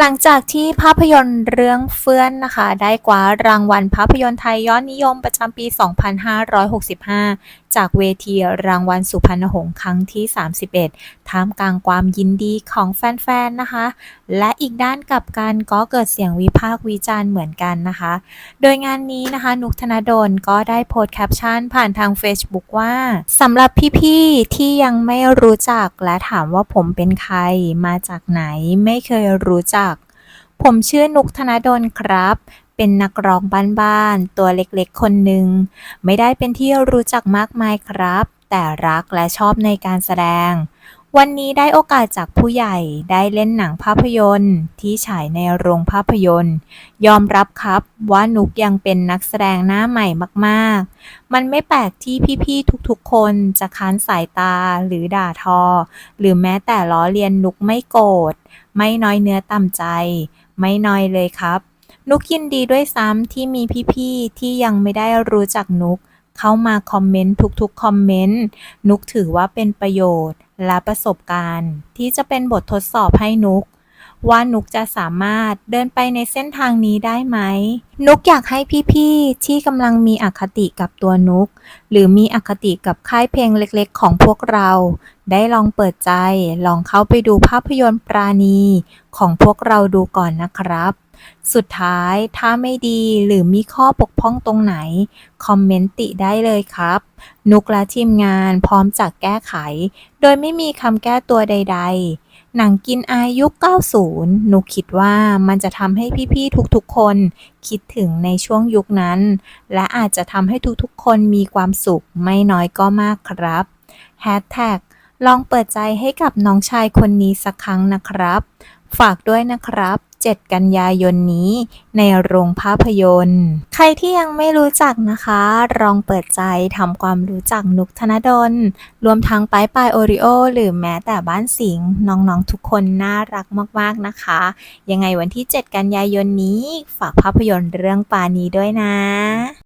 หลังจากที่ภาพยนตร์เรื่องเฟื่อนนะคะ ได้กวารางวัลภาพยนตร์ไทยยอดนิยมประจำปี 2565จากเวทีรางวัลสุพรรณหงส์ครั้งที่ 31 ท่ามกลางความยินดีของแฟนๆ นะคะ และอีกด้านกับกันก็เกิดเสียงวิพากษ์วิจารณ์เหมือนกันนะคะ โดยงานนี้นะคะ นุกธนดลก็ได้โพสต์แคปชั่นผ่านทาง Facebook ว่าสำหรับพี่ๆ ที่ยังไม่รู้จักและถามว่าผมเป็นใครมาจากไหนไม่เคยรู้จักผมชื่อนุกธนดลครับ เป็นนักร้องบ้านๆตัวเล็กๆคนหนึ่งไม่ได้เป็นที่รู้จักมากมายครับ แต่รักและชอบในการแสดง วันนี้ได้โอกาสจากผู้ใหญ่ได้เล่นหนังภาพยนตร์ ที่ฉายในโรงภาพยนตร์ ยอมรับครับว่านุกยังเป็นนักแสดงหน้าใหม่มากๆ มันไม่แปลกที่พี่ๆทุกๆคนจะค้านสายตาหรือด่าทอ หรือแม้แต่ล้อเลียนนุกไม่โกรธไม่น้อยเนื้อต่ำใจ ไม่น้อยเลยครับ นุกยินดีด้วยซ้ำที่มีพี่ๆ ที่ยังไม่ได้รู้จักนุก เข้ามาคอมเมนต์ทุกๆ คอมเมนต์ นุกถือว่าเป็นประโยชน์ และประสบการณ์ ที่จะเป็นบททดสอบให้นุก ว่านุกจะสามารถเดินไปในเส้นทางนี้ได้ไหม นุกอยากให้พี่ๆ ที่กำลังมีอคติกับตัวนุก หรือมีอคติกับค่ายเพลงเล็กๆ ของพวกเรา ได้ลองเปิดใจ ลองเข้าไปดูภาพยนตร์ปราณี ของพวกเราดูก่อนนะครับ สุดท้ายถ้าไม่ดีหรือมีข้อบกพร่องตรงไหน คอมเมนต์ติได้เลยครับ นุกและทีมงานพร้อมจะแก้ไข โดยไม่มีคำแก้ตัวใด ๆ หนังกินอายุ 90 นุกคิดว่ามันจะทำให้พี่ๆทุกๆ คน คิดถึงในช่วงยุคนั้น และอาจจะทำให้ทุกๆ คนมีความสุขไม่น้อยก็มากครับแฮชแท็กลองเปิดใจให้กับน้องชายคนนี้สักครั้งนะครับ ฝากด้วยนะครับ7 กันยายนนี้ ในโรงภาพยนตร์ ใครที่ยังไม่รู้จักนะคะ ลองเปิดใจทำความรู้จักนุกธนดล รวมทั้งป้ายปายโอริโอ หรือแม้แต่บ้านสิงห์น้องๆทุกคนน่ารักมากๆนะคะ ยังไงวันที่ 7 กันยายนนี้ ฝากภาพยนตร์เรื่องปานี้ด้วยนะ